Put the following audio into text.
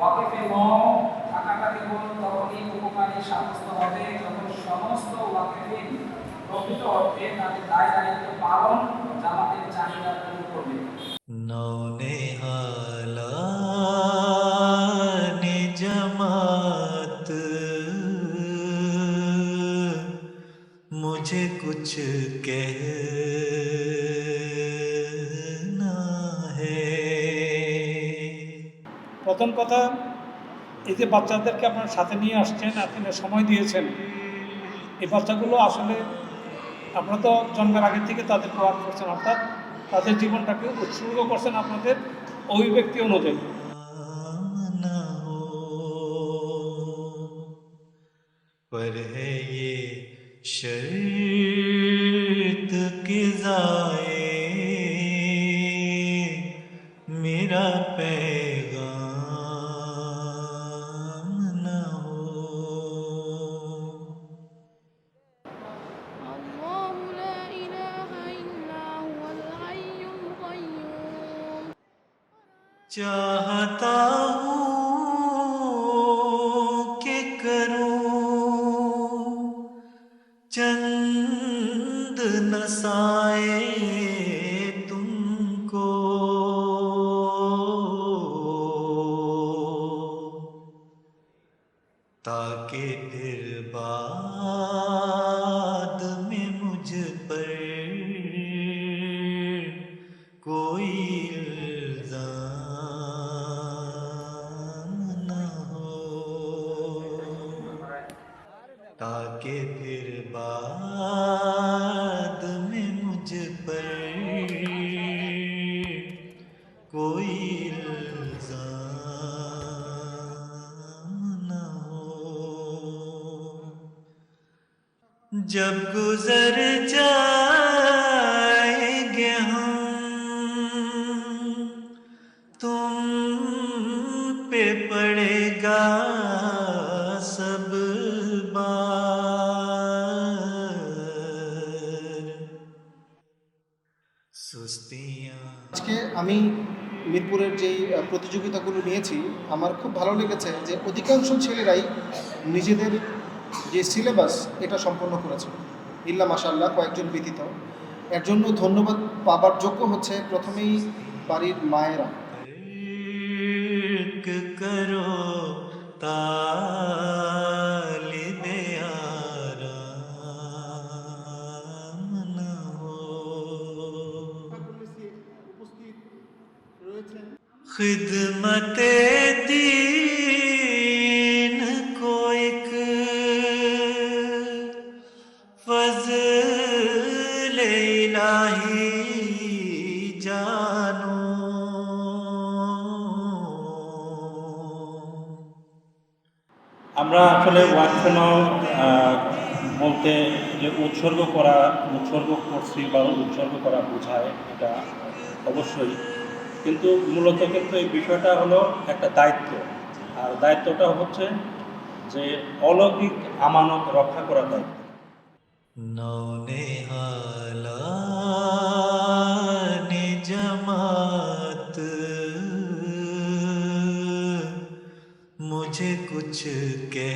ওয়াকিফে মম কাটাকাটি গুণ তখনই উপকারী সাব্যস্ত হবে যখন সমস্ত ওয়াকিফিন প্রকৃত অর্থে তাদের দায় দায়িত্ব পালন জামাতের চাহিদা পূরণ করবে। নৌনেহালানি জামাত, মুঝে কুছ কহ প্রথম কথা এই যে বাচ্চাদেরকে আপনার সাথে নিয়ে আসছেন আপনি সময় দিয়েছেন এই বাচ্চাগুলো আসলে আপনারা তো জন্মের আগে থেকে তাদের প্রভাব করছেন অর্থাৎ তাদের জীবনটাকে উৎসর্গ করছেন আপনাদের অভিব্যক্তি অনুযায়ী न हो पर है ये शर्त چاہتا ہوں کہ کروں چند نسائے تم کو۔ تاکہ پھر بات کے پھر بعد میں مجھ پر کوئی الزام نہ ہو۔ جب گزرے আজকে আমি মিরপুরের যেই প্রতিযোগিতাগুলো নিয়েছি, আমার খুব ভালো লেগেছে যে অধিকাংশ ছেলেরাই নিজেদের যে সিলেবাস, এটা সম্পন্ন করেছে। ইল্লা মাসাল্লাহ কয়েকজন ব্যতীত। এর জন্য ধন্যবাদ পাবার যোগ্য হচ্ছে প্রথমেই বাড়ির মায়েরা। خدمت دین کو ایک فضل الہی جانو আমরা আসলে ওয়াকফেন বলতে যে উৎসর্গ করা, উৎসর্গ করছি বা উৎসর্গ করা বোঝায়, এটা অবশ্যই। কিন্তু মূলত কিন্তু এই বিষয়টা হলো একটা দায়িত্ব। আর দায়িত্বটা হচ্ছে যে অলৌকিক আমানত রক্ষা করা দায়িত্ব। জমাত, মুঝে কুছ কে